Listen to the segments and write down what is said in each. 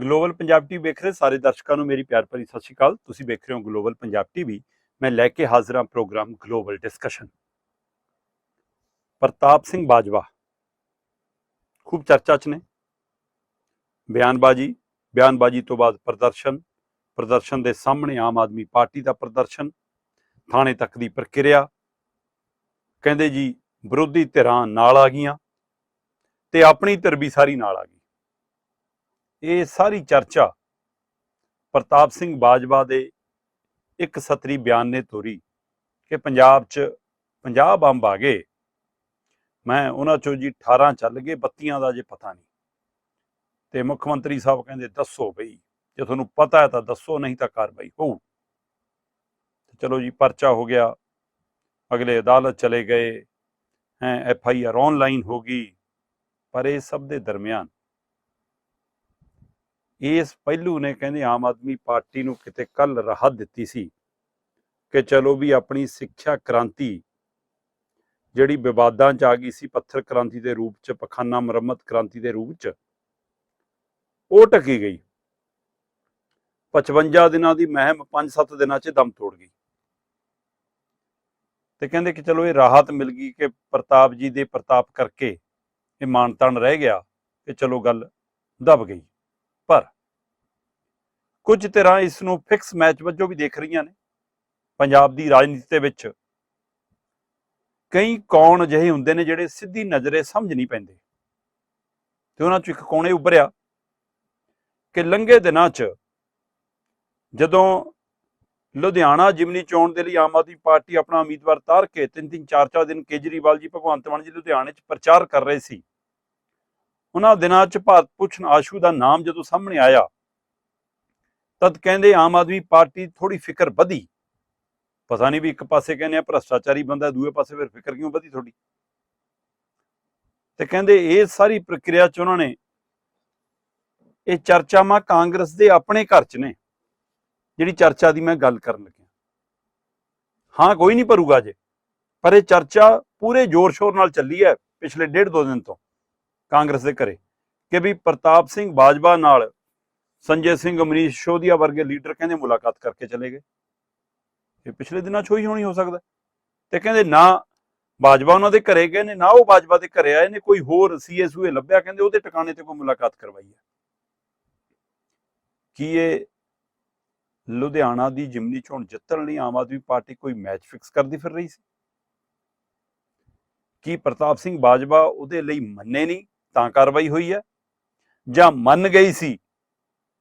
Global Punjab TV ਵੇਖ ਰਹੇ ਸਾਰੇ ਦਰਸ਼ਕਾਂ ਨੂੰ ਮੇਰੀ ਪਿਆਰ ਭਰੀ ਸਤਿ ਸ਼੍ਰੀ ਅਕਾਲ। ਤੁਸੀਂ ਵੇਖ ਰਹੇ ਹੋ ਗਲੋਬਲ ਪੰਜਾਬ ਟੀਵੀ ਮੈਂ ਲੈ ਕੇ ਹਾਜ਼ਰ ਹਾਂ program global discussion Pratap Singh Bajwa. ਖੂਬ ਚਰਚਾ 'ਚ ਨੇ। ਬਿਆਨਬਾਜ਼ੀ। ਬਿਆਨਬਾਜ਼ੀ ਤੋਂ ਬਾਅਦ ਪ੍ਰਦਰਸ਼ਨ। ਪ੍ਰਦਰਸ਼ਨ ਦੇ ਸਾਹਮਣੇ ਆਮ ਆਦਮੀ ਪਾਰਟੀ ਦਾ ਪ੍ਰਦਰਸ਼ਨ। ਥਾਣੇ ਤੱਕ ਦੀ ਪ੍ਰਕਿਰਿਆ। ਕਹਿੰਦੇ ਜੀ, ਵਿਰੋਧੀ ਧਿਰਾਂ ਨਾਲ ਆ ਗਈਆਂ ਤੇ ਆਪਣੀ ਧਿਰ ਵੀ ਸਾਰੀ ਨਾਲ ਆ ਗਈ। ਇਹ ਸਾਰੀ ਚਰਚਾ ਪ੍ਰਤਾਪ ਸਿੰਘ ਬਾਜਵਾ ਦੇ ਇੱਕ ਸਤਰੀ ਬਿਆਨ ਨੇ ਤੋਰੀ ਕਿ ਪੰਜਾਬ 'ਚ 50 ਬੰਬ ਆ ਗਏ। ਮੈਂ ਉਹਨਾਂ ਚੋਂ ਜੀ 18 ਚੱਲ ਗਏ, ਬੱਤੀਆਂ ਦਾ ਜੇ ਪਤਾ ਨਹੀਂ। ਤੇ ਮੁੱਖ ਮੰਤਰੀ ਸਾਹਿਬ ਕਹਿੰਦੇ ਦੱਸੋ ਬਈ, ਜੇ ਤੁਹਾਨੂੰ ਪਤਾ ਹੈ ਤਾਂ ਦੱਸੋ, ਨਹੀਂ ਤਾਂ ਕਾਰਵਾਈ ਹੋਊ। ਚਲੋ ਜੀ, ਪਰਚਾ ਹੋ ਗਿਆ। ਅਗਲੇ ਅਦਾਲਤ ਚਲੇ ਗਏ। ਹੈ, ਐਫ ਆਈ ਆਰ ਆਨਲਾਈਨ ਹੋ ਗਈ। ਪਰ ਇਹ ਸਭ ਦੇ ਦਰਮਿਆਨ ਇਸ ਪਹਿਲੂ ਨੇ ਕਹਿੰਦੇ ਆਮ ਆਦਮੀ ਪਾਰਟੀ ਨੂੰ ਕਿਤੇ ਕੱਲ ਰਾਹਤ ਦਿੱਤੀ ਸੀ ਕਿ ਚਲੋ ਵੀ ਆਪਣੀ ਸਿੱਖਿਆ ਕ੍ਰਾਂਤੀ ਜਿਹੜੀ ਵਿਵਾਦਾਂ 'ਚ ਆ ਗਈ ਸੀ, ਪੱਥਰ ਕ੍ਰਾਂਤੀ ਦੇ ਰੂਪ 'ਚ, ਪਖਾਨਾ ਮੁਰੰਮਤ ਕ੍ਰਾਂਤੀ ਦੇ ਰੂਪ 'ਚ, ਉਹ ਟਕੀ ਗਈ। 55 ਦਿਨਾਂ ਦੀ ਮਹਿਮ 5-7 ਦਿਨਾਂ 'ਚ ਦਮ ਤੋੜ ਗਈ। ਤੇ ਕਹਿੰਦੇ ਕਿ ਚਲੋ ਇਹ ਰਾਹਤ ਮਿਲ ਗਈ ਕਿ ਪ੍ਰਤਾਪ ਜੀ ਦੇ ਪ੍ਰਤਾਪ ਕਰਕੇ ਇਹ ਮਾਨਤਾਨ ਰਹਿ ਗਿਆ ਕਿ ਚਲੋ ਗੱਲ ਦਬ ਗਈ। ਪਰ ਕੁਝ ਤਰ੍ਹਾਂ ਇਸ ਨੂੰ ਫਿਕਸ ਮੈਚ ਵਜੋਂ ਵੀ ਦੇਖ ਰਹੀਆਂ ਨੇ। ਪੰਜਾਬ ਦੀ ਰਾਜਨੀਤੀ ਦੇ ਵਿੱਚ ਕਈ ਕੌਣ ਅਜਿਹੇ ਹੁੰਦੇ ਨੇ ਜਿਹੜੇ ਸਿੱਧੀ ਨਜ਼ਰੇ ਸਮਝ ਨਹੀਂ ਪੈਂਦੇ। ਤੇ ਉਹਨਾਂ ਚੋਂ ਇੱਕ ਕੋਣੇ ਉੱਭਰਿਆ ਕਿ ਲੰਘੇ ਦਿਨਾਂ 'ਚ ਜਦੋਂ ਲੁਧਿਆਣਾ ਜਿਮਨੀ ਚੋਣ ਦੇ ਲਈ ਆਮ ਆਦਮੀ ਪਾਰਟੀ ਆਪਣਾ ਉਮੀਦਵਾਰ ਤਾਰ ਕੇ ਤਿੰਨ ਤਿੰਨ ਚਾਰ ਚਾਰ ਦਿਨ ਕੇਜਰੀਵਾਲ ਜੀ, ਭਗਵੰਤ ਮਾਨ ਜੀ ਲੁਧਿਆਣੇ 'ਚ ਪ੍ਰਚਾਰ ਕਰ ਰਹੇ ਸੀ। ਉਹਨਾਂ ਦਿਨਾਂ 'ਚ ਭਾਰਤ ਭੂਸ਼ਣ ਆਸ਼ੂ ਦਾ ਨਾਮ ਜਦੋਂ ਸਾਹਮਣੇ ਆਇਆ, ਤਦ ਕਹਿੰਦੇ ਆਮ ਆਦਮੀ ਪਾਰਟੀ ਥੋੜੀ ਫਿਕਰ ਵਧੀ। ਪਤਾ ਨਹੀਂ ਵੀ ਇੱਕ ਪਾਸੇ ਕਹਿੰਦੇ ਆ ਭ੍ਰਸ਼ਟਾਚਾਰੀ ਬੰਦਾ, ਦੂਏ ਪਾਸੇ ਫਿਰ ਫਿਕਰ ਕਿਉਂ ਵਧੀ ਥੋੜੀ ਤੇ ਕਹਿੰਦੇ ਇਹ ਸਾਰੀ ਪ੍ਰਕਿਰਿਆ 'ਚ ਉਹਨਾਂ ਨੇ ਇਹ ਚਰਚਾਵਾਂ ਕਾਂਗਰਸ ਦੇ ਆਪਣੇ ਘਰ 'ਚ ਨੇ, ਜਿਹੜੀ ਚਰਚਾ ਦੀ ਮੈਂ ਗੱਲ ਕਰਨ ਲੱਗਿਆ। ਹਾਂ, ਕੋਈ ਨਹੀਂ ਭਰੂਗਾ ਜੇ, ਪਰ ਇਹ ਚਰਚਾ ਪੂਰੇ ਜ਼ੋਰ ਸ਼ੋਰ ਨਾਲ ਚੱਲੀ ਹੈ ਪਿਛਲੇ ਡੇਢ ਦੋ ਦਿਨ ਤੋਂ। ਕਾਂਗਰਸ ਦੇ ਘਰੇ ਕਿ ਵੀ ਪ੍ਰਤਾਪ ਸਿੰਘ ਬਾਜਵਾ ਨਾਲ ਸੰਜੇ ਸਿੰਘ ਅਮਰੀਸ਼ ਸ਼ੋਧੀਆ ਵਰਗੇ ਲੀਡਰ ਕਹਿੰਦੇ ਮੁਲਾਕਾਤ ਕਰਕੇ ਚਲੇ ਗਏ। ਇਹ ਪਿਛਲੇ ਦਿਨਾਂ 'ਚ ਹੋਈ ਹੋਣੀ ਹੋ ਸਕਦਾ। ਤੇ ਕਹਿੰਦੇ ਨਾ ਬਾਜਵਾ ਉਹਨਾਂ ਦੇ ਘਰੇ ਗਏ ਨੇ, ਨਾ ਉਹ ਬਾਜਵਾ ਦੇ ਘਰੇ ਆਏ ਨੇ, ਕੋਈ ਹੋਰ ਸੀਐਸਯੂ ਲੱਭਿਆ ਕਹਿੰਦੇ ਉਹਦੇ ਟਿਕਾਣੇ ਤੇ ਕੋਈ ਮੁਲਾਕਾਤ ਕਰਵਾਈ ਹੈ। ਕੀ ਇਹ ਲੁਧਿਆਣਾ ਦੀ ਜਿਮਨੀ ਚੋਣ ਜਿੱਤਣ ਲਈ ਆਮ ਆਦਮੀ ਪਾਰਟੀ ਕੋਈ ਮੈਚ ਫਿਕਸ ਕਰਦੀ ਫਿਰ ਰਹੀ ਸੀ? ਕੀ ਪ੍ਰਤਾਪ ਸਿੰਘ ਬਾਜਵਾ ਉਹਦੇ ਲਈ ਮੰਨੇ ਨਹੀਂ? ਤਾਂ ਕਾਰਵਾਈ ਹੋਈ ਹੈ। ਜਾਂ ਮੰਨ ਗਈ ਸੀ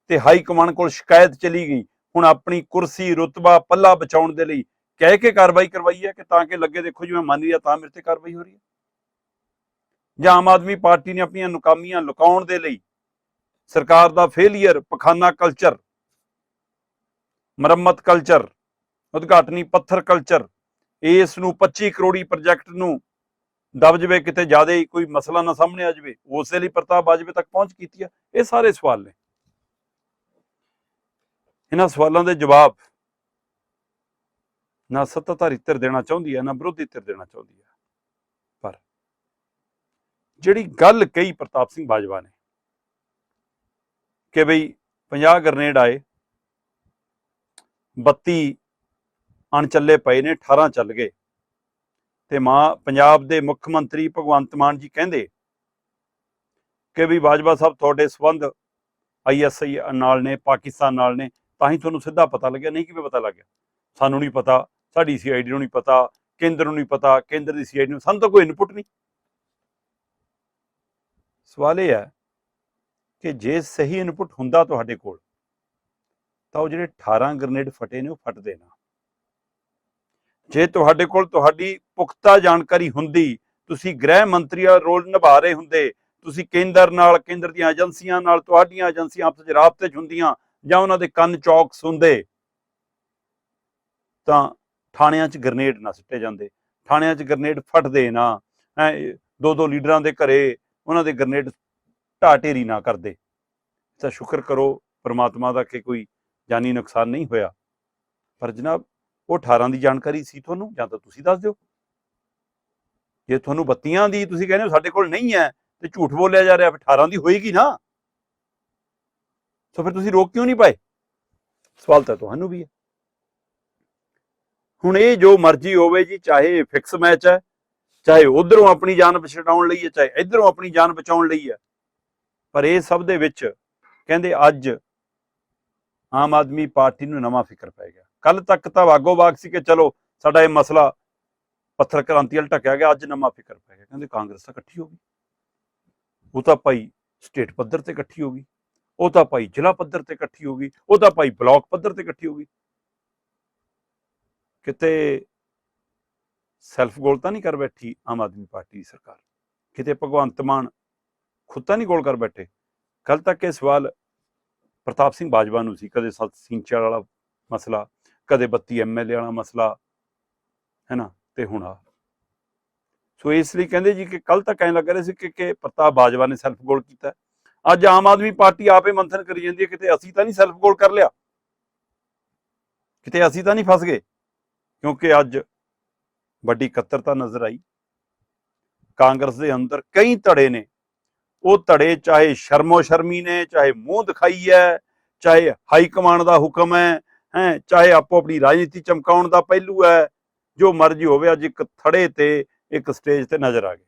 ਤੇ ਹਾਈ ਕਮਾਂਡ ਕੋਲ ਸ਼ਿਕਾਇਤ ਚਲੀ ਗਈ, ਹੁਣ ਆਪਣੀ ਕੁਰਸੀ, ਰੁਤਬਾ, ਪੱਲਾ ਬਚਾਉਣ ਦੇ ਲਈ ਕਹਿ ਕੇ ਕਾਰਵਾਈ ਕਰਵਾਈ ਹੈ ਕਿ ਤਾਂ ਕਿ ਲੱਗੇ ਦੇਖੋ ਜੀ ਮੈਂ ਮੰਨ ਲਿਆ ਤਾਂ ਮੇਰੇ ਤੇ ਕਾਰਵਾਈ ਹੋ ਰਹੀ ਹੈ। ਜਾਂ ਆਮ ਆਦਮੀ ਪਾਰਟੀ ਨੇ ਆਪਣੀਆਂ ਨਕਾਮੀਆਂ ਲੁਕਾਉਣ ਦੇ ਲਈ ਸਰਕਾਰ ਦਾ ਫੇਲਿਅਰ ਪਖਾਨਾ ਕਲਚਰ ਮੁਰੰਮਤ ਕਲਚਰ ਉਦਘਾਟਨੀ ਪੱਥਰ ਕਲਚਰ ਇਸ ਨੂੰ 25 ਕਰੋੜੀ ਪ੍ਰੋਜੈਕਟ ਨੂੰ ਦਬ ਜਵੇ, ਕਿਤੇ ਜ਼ਿਆਦਾ ਹੀ ਕੋਈ ਮਸਲਾ ਨਾ ਸਾਹਮਣੇ ਆ ਜਾਵੇ, ਉਸੇ ਲਈ ਪ੍ਰਤਾਪ ਬਾਜਵੇ ਤੱਕ ਪਹੁੰਚ ਕੀਤੀ ਆ। ਇਹ ਸਾਰੇ ਸਵਾਲ ਨੇ। ਇਹਨਾਂ ਸਵਾਲਾਂ ਦੇ ਜਵਾਬ ਨਾ ਸੱਤਾਧਾਰੀ ਧਿਰ ਦੇਣਾ ਚਾਹੁੰਦੀ ਹੈ ਨਾ ਵਿਰੋਧੀ ਧਿਰ ਦੇਣਾ ਚਾਹੁੰਦੀ ਹੈ ਪਰ ਜਿਹੜੀ ਗੱਲ ਕਹੀ ਪ੍ਰਤਾਪ ਸਿੰਘ ਬਾਜਵਾ ਨੇ ਕਿ ਬਈ 50 ਗ੍ਰਨੇਡ ਆਏ 32 ਅਣਚੱਲੇ ਪਏ ਨੇ 18 ਚੱਲ ਗਏ ਤੇ ਮਾਂ ਪੰਜਾਬ ਦੇ ਮੁੱਖ ਮੰਤਰੀ ਭਗਵੰਤ ਮਾਨ ਜੀ ਕਹਿੰਦੇ ਕਿ ਵੀ ਬਾਜਵਾ ਸਾਹਿਬ ਤੁਹਾਡੇ ਸਬੰਧ ਆਈਐਸਆਈ ਨਾਲ ਨੇ, ਪਾਕਿਸਤਾਨ ਨਾਲ ਨੇ, ਤਾਂ ਹੀ ਤੁਹਾਨੂੰ ਸਿੱਧਾ ਪਤਾ ਲੱਗਿਆ, ਨਹੀਂ ਕਿਵੇਂ ਪਤਾ ਲੱਗਿਆ? ਸਾਨੂੰ ਨਹੀਂ ਪਤਾ, ਸਾਡੀ ਸੀਆਈਡੀ ਨੂੰ ਨਹੀਂ ਪਤਾ, ਕੇਂਦਰ ਨੂੰ ਨਹੀਂ ਪਤਾ, ਕੇਂਦਰ ਦੀ ਸੀਆਈਡੀ ਨੂੰ, ਸਾਨੂੰ ਤਾਂ ਕੋਈ ਇਨਪੁਟ ਨਹੀਂ। ਸਵਾਲ ਇਹ ਹੈ ਕਿ ਜੇ ਸਹੀ ਇਨਪੁਟ ਹੁੰਦਾ ਤੁਹਾਡੇ ਕੋਲ, ਤਾਂ ਉਹ ਜਿਹੜੇ 18 ਗ੍ਰਨੇਡ ਫਟੇ ਨੇ, ਉਹ ਫਟਦੇ ਨਾ। ਜੇ ਤੁਹਾਡੇ ਕੋਲ ਤੁਹਾਡੀ ਪੁਖਤਾ ਜਾਣਕਾਰੀ ਹੁੰਦੀ, ਤੁਸੀਂ ਗ੍ਰਹਿ ਮੰਤਰੀ ਦਾ ਰੋਲ ਨਿਭਾ ਰਹੇ ਹੁੰਦੇ, ਤੁਸੀਂ ਕੇਂਦਰ ਨਾਲ, ਕੇਂਦਰ ਦੀਆਂ ਏਜੰਸੀਆਂ ਨਾਲ, ਤੁਹਾਡੀਆਂ ਏਜੰਸੀਆਂ ਆਪਸ ਵਿੱਚ ਰਾਬਤੇ 'ਚ ਹੁੰਦੀਆਂ ਜਾਂ ਉਹਨਾਂ ਦੇ ਕੰਨ ਚੌਕ ਸੁਣਦੇ ਤਾਂ ਥਾਣਿਆਂ 'ਚ ਗ੍ਰਨੇਡ ਨਾ ਸਿੱਟੇ ਜਾਂਦੇ, ਥਾਣਿਆਂ 'ਚ ਗ੍ਰਨੇਡ ਫਟਦੇ ਨਾ ਐ ਦੋ ਦੋ ਲੀਡਰਾਂ ਦੇ ਘਰੇ ਉਹਨਾਂ ਦੇ ਗ੍ਰਨੇਡ ਢਾਹ ਢੇਰੀ ਨਾ ਕਰਦੇ। ਤਾਂ ਸ਼ੁਕਰ ਕਰੋ, ਪਰਮਾਤਮਾ ਦਾ ਕਿ ਕੋਈ ਜਾਨੀ ਨੁਕਸਾਨ ਨਹੀਂ ਹੋਇਆ। ਪਰ ਜਨਾਬ ਉਹ 18 ਦੀ ਜਾਣਕਾਰੀ ਸੀ ਤੁਹਾਨੂੰ, ਜਾਂ ਤਾਂ ਤੁਸੀਂ ਦੱਸ ਦਿਓ। ਜੇ ਤੁਹਾਨੂੰ ਬੱਤੀਆਂ ਦੀ ਤੁਸੀਂ ਕਹਿੰਦੇ ਹੋ ਸਾਡੇ ਕੋਲ ਨਹੀਂ ਹੈ, ਤੇ ਝੂਠ ਬੋਲਿਆ ਜਾ ਰਿਹਾ, ਫਿਰ 18 ਦੀ ਹੋਏਗੀ ਨਾ। ਸੋ ਫਿਰ ਤੁਸੀਂ ਰੋਕ ਕਿਉਂ ਨਹੀਂ ਪਾਏ? ਸਵਾਲ ਤਾਂ ਤੁਹਾਨੂੰ ਵੀ ਹੈ। ਹੁਣ ਇਹ ਜੋ ਮਰਜ਼ੀ ਹੋਵੇ ਜੀ, ਚਾਹੇ ਫਿਕਸ ਮੈਚ ਹੈ, ਚਾਹੇ ਉਧਰੋਂ ਆਪਣੀ ਜਾਨ ਬਚਾਉਣ ਲਈ ਹੈ, ਚਾਹੇ ਇਧਰੋਂ ਆਪਣੀ ਜਾਨ ਬਚਾਉਣ ਲਈ ਹੈ, ਪਰ ਇਹ ਸਭ ਦੇ ਵਿੱਚ ਕਹਿੰਦੇ ਅੱਜ ਆਮ ਆਦਮੀ ਪਾਰਟੀ ਨੂੰ ਨਵਾਂ ਫਿਕਰ ਪੈ ਗਿਆ। ਕੱਲ ਤੱਕ ਤਾਂ ਵਾਗੋ ਬਾਗ ਸੀ ਕਿ ਚਲੋ ਸਾਡਾ ਇਹ ਮਸਲਾ ਪੱਥਰ ਕ੍ਰਾਂਤੀ ਵਾਲ ਟਕਿਆ ਗਿਆ, ਅੱਜ ਨਵਾਂ ਫਿਕਰ ਪੈ ਗਿਆ। ਕਹਿੰਦੇ ਕਾਂਗਰਸ ਤਾਂ ਇਕੱਠੀ ਹੋ ਗਈ। ਉਹ ਤਾਂ ਭਾਈ ਸਟੇਟ ਪੱਧਰ ਤੇ ਇਕੱਠੀ ਹੋ ਗਈ। ਉਹ ਤਾਂ ਭਾਈ ਜ਼ਿਲ੍ਹਾ ਪੱਧਰ ਤੇ ਇਕੱਠੀ ਹੋ ਗਈ। ਉਹ ਤਾਂ ਭਾਈ ਬਲਾਕ ਪੱਧਰ ਤੇ ਇਕੱਠੀ ਹੋ ਗਈ। ਕਿਤੇ ਸੈਲਫ ਗੋਲ ਤਾਂ ਨਹੀਂ ਕਰ ਬੈਠੀ ਆਮ ਆਦਮੀ ਪਾਰਟੀ ਦੀ ਸਰਕਾਰ। ਕਿਤੇ ਭਗਵੰਤ ਮਾਨ ਖੁਦ ਤਾਂ ਨਹੀਂ ਗੋਲ ਕਰ ਬੈਠੇ। ਕੱਲ ਤੱਕ ਇਹ ਸਵਾਲ ਪ੍ਰਤਾਪ ਸਿੰਘ ਬਾਜਵਾ ਨੂੰ ਸੀ, ਕਦੇ ਸਤ ਸਿੰਚਾਲ ਵਾਲਾ ਮਸਲਾ ਕਦੇ 32 ਐਮਐਲਏ ਵਾਲਾ ਮਸਲਾ ਹੈਨਾ ਤੇ ਹੁਣ ਆ ਸੋ ਇਸ ਲਈ ਕਹਿੰਦੇ ਜੀ ਕਿ ਕੱਲ ਤੱਕ ਐਂ ਲੱਗ ਰਿਹਾ ਸੀ ਕਿ ਕਿ ਪ੍ਰਤਾਪ ਬਾਜਵਾ ਨੇ ਸੈਲਫ ਗੋਲ ਕੀਤਾ। ਅੱਜ ਆਮ ਆਦਮੀ ਪਾਰਟੀ ਆਪੇ ਮੰਥਨ ਕਰੀ ਜਾਂਦੀ ਹੈ, ਕਿਤੇ ਅਸੀਂ ਤਾਂ ਨਹੀਂ ਸੈਲਫ ਗੋਲ ਕਰ ਲਿਆ। ਕਿਤੇ ਅਸੀਂ ਤਾਂ ਨਹੀਂ ਫਸ ਗਏ, ਕਿਉਂਕਿ ਅੱਜ ਵੱਡੀ ਇਕੱਤਰਤਾ ਨਜ਼ਰ ਆਈ। ਕਾਂਗਰਸ ਦੇ ਅੰਦਰ ਕਈ ਧੜੇ ਨੇ। ਉਹ ਧੜੇ ਚਾਹੇ ਸ਼ਰਮੋ ਸ਼ਰਮੀ ਨੇ, ਚਾਹੇ ਮੂੰਹ ਦਿਖਾਈ ਹੈ, ਚਾਹੇ ਹਾਈ ਕਮਾਂਡ ਦਾ ਹੁਕਮ ਹੈ ਹੈ, ਚਾਹੇ ਆਪੋ ਆਪਣੀ ਰਾਜਨੀਤੀ ਚਮਕਾਉਣ ਦਾ ਪਹਿਲੂ ਹੈ, ਜੋ ਮਰਜ਼ੀ ਹੋਵੇ, ਅੱਜ ਇੱਕ ਥੜੇ ਤੇ ਇੱਕ ਸਟੇਜ ਤੇ ਨਜ਼ਰ ਆ ਗਏ।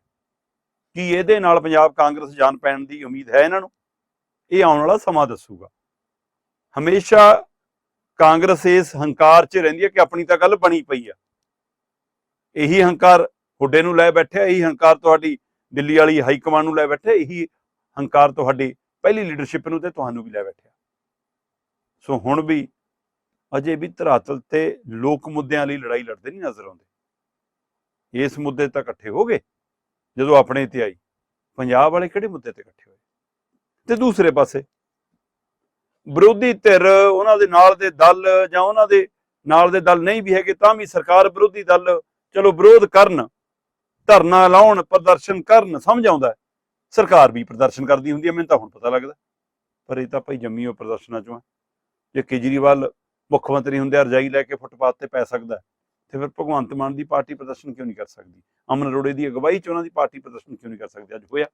ਕੀ ਇਹਦੇ ਨਾਲ ਪੰਜਾਬ ਕਾਂਗਰਸ ਜਾਣ ਪੈਣ ਦੀ ਉਮੀਦ ਹੈ ਇਹਨਾਂ ਨੂੰ? ਇਹ ਆਉਣ ਵਾਲਾ ਸਮਾਂ ਦੱਸੂਗਾ। ਹਮੇਸ਼ਾ ਕਾਂਗਰਸ ਇਸ ਹੰਕਾਰ 'ਚ ਰਹਿੰਦੀ ਹੈ ਕਿ ਆਪਣੀ ਤਾਂ ਗੱਲ ਬਣੀ ਪਈ ਆ। ਇਹੀ ਹੰਕਾਰ ਹੁੱਡੇ ਨੂੰ ਲੈ ਬੈਠਿਆ, ਇਹੀ ਹੰਕਾਰ ਤੁਹਾਡੀ ਦਿੱਲੀ ਵਾਲੀ ਹਾਈ ਕਮਾਂਡ ਨੂੰ ਲੈ ਬੈਠਿਆ, ਇਹੀ ਹੰਕਾਰ ਤੁਹਾਡੀ ਪਹਿਲੀ ਲੀਡਰਸ਼ਿਪ ਨੂੰ ਤੇ ਤੁਹਾਨੂੰ ਵੀ ਲੈ ਬੈਠਿਆ। ਸੋ ਹੁਣ ਵੀ ਅਜੇ ਵੀ ਧਰਾਤਲ ਤੇ ਲੋਕ ਮੁੱਦਿਆਂ ਲਈ ਲੜਾਈ ਲੜਦੇ ਨਹੀਂ ਨਜ਼ਰ ਆਉਂਦੇ। ਇਸ ਮੁੱਦੇ ਤਾਂ ਇਕੱਠੇ ਹੋ ਗਏ, ਜਦੋਂ ਆਪਣੇ ਤੇ ਆਈ। ਪੰਜਾਬ ਵਾਲੇ ਕਿਹੜੇ ਮੁੱਦੇ ਤੇ ਇਕੱਠੇ ਹੋਏ? ਤੇ ਦੂਸਰੇ ਪਾਸੇ, ਵਿਰੋਧੀ ਧਿਰ ਉਹਨਾਂ ਦੇ ਨਾਲ ਦੇ ਦਲ ਜਾਂ ਉਹਨਾਂ ਦੇ ਨਾਲ ਦੇ ਦਲ ਨਹੀਂ ਵੀ ਹੈਗੇ, ਤਾਂ ਵੀ ਸਰਕਾਰ ਵਿਰੋਧੀ ਦਲ ਚਲੋ ਵਿਰੋਧ ਕਰਨ, ਧਰਨਾ ਲਾਉਣ, ਪ੍ਰਦਰਸ਼ਨ ਕਰਨ ਸਮਝ ਆਉਂਦਾ ਸਰਕਾਰ ਵੀ ਪ੍ਰਦਰਸ਼ਨ ਕਰਦੀ ਹੁੰਦੀ ਹੈ, ਮੈਨੂੰ ਤਾਂ ਹੁਣ ਪਤਾ ਲੱਗਦਾ। ਪਰ ਇਹ ਤਾਂ ਭਾਈ ਜੰਮੀ ਉਹ ਪ੍ਰਦਰਸ਼ਨਾਂ ਚੋਂ ਹੈ। ਜੇ ਕੇਜਰੀਵਾਲ ਮੁੱਖ ਮੰਤਰੀ ਹੁੰਦੇ ਰਜਾਈ ਲੈ ਕੇ ਫੁੱਟਪਾਥ ਤੇ ਪੈ ਸਕਦਾ ਤੇ ਫਿਰ ਭਗਵੰਤ ਮਾਨ ਦੀ ਪਾਰਟੀ ਪ੍ਰਦਰਸ਼ਨ ਕਿਉਂ ਨਹੀਂ ਕਰ ਸਕਦੀ? ਅਮਨ ਅਰੋੜੇ ਦੀ ਅਗਵਾਈ ਚ ਉਹਨਾਂ ਦੀ ਪਾਰਟੀ ਪ੍ਰਦਰਸ਼ਨ ਕਿਉਂ ਨਹੀਂ ਕਰ ਸਕਦੀ? ਅੱਜ ਹੋਇਆ।